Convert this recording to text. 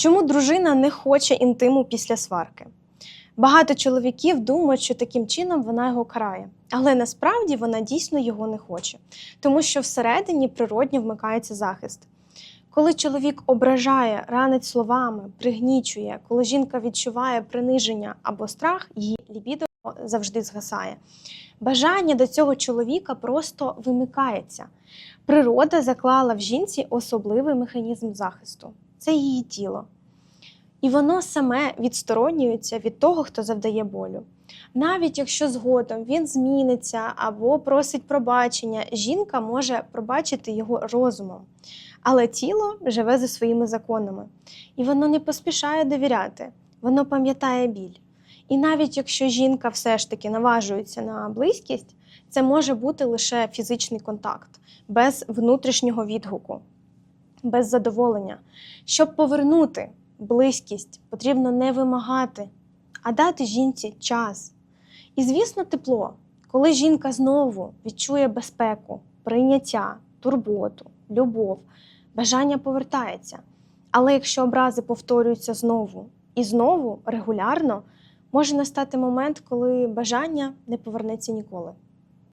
Чому дружина не хоче інтиму після сварки? Багато чоловіків думають, що таким чином вона його карає, але насправді вона дійсно його не хоче, тому що всередині природньо вмикається захист. Коли чоловік ображає, ранить словами, пригнічує, коли жінка відчуває приниження або страх, її лібідо завжди згасає. Бажання до цього чоловіка просто вимикається. Природа заклала в жінці особливий механізм захисту це її тіло. І воно саме відсторонюється від того, хто завдає болю. Навіть якщо згодом він зміниться або просить пробачення, жінка може пробачити його розумом. Але тіло живе за своїми законами, і воно не поспішає довіряти, воно пам'ятає біль. І навіть якщо жінка все ж таки наважується на близькість, це може бути лише фізичний контакт, без внутрішнього відгуку, без задоволення. Щоб повернути близькість, потрібно не вимагати, а дати жінці час. І, звісно, тепло, коли жінка знову відчує безпеку, прийняття, турботу, любов, бажання повертається. Але якщо образи повторюються знову і знову регулярно, може настати момент, коли бажання не повернеться ніколи.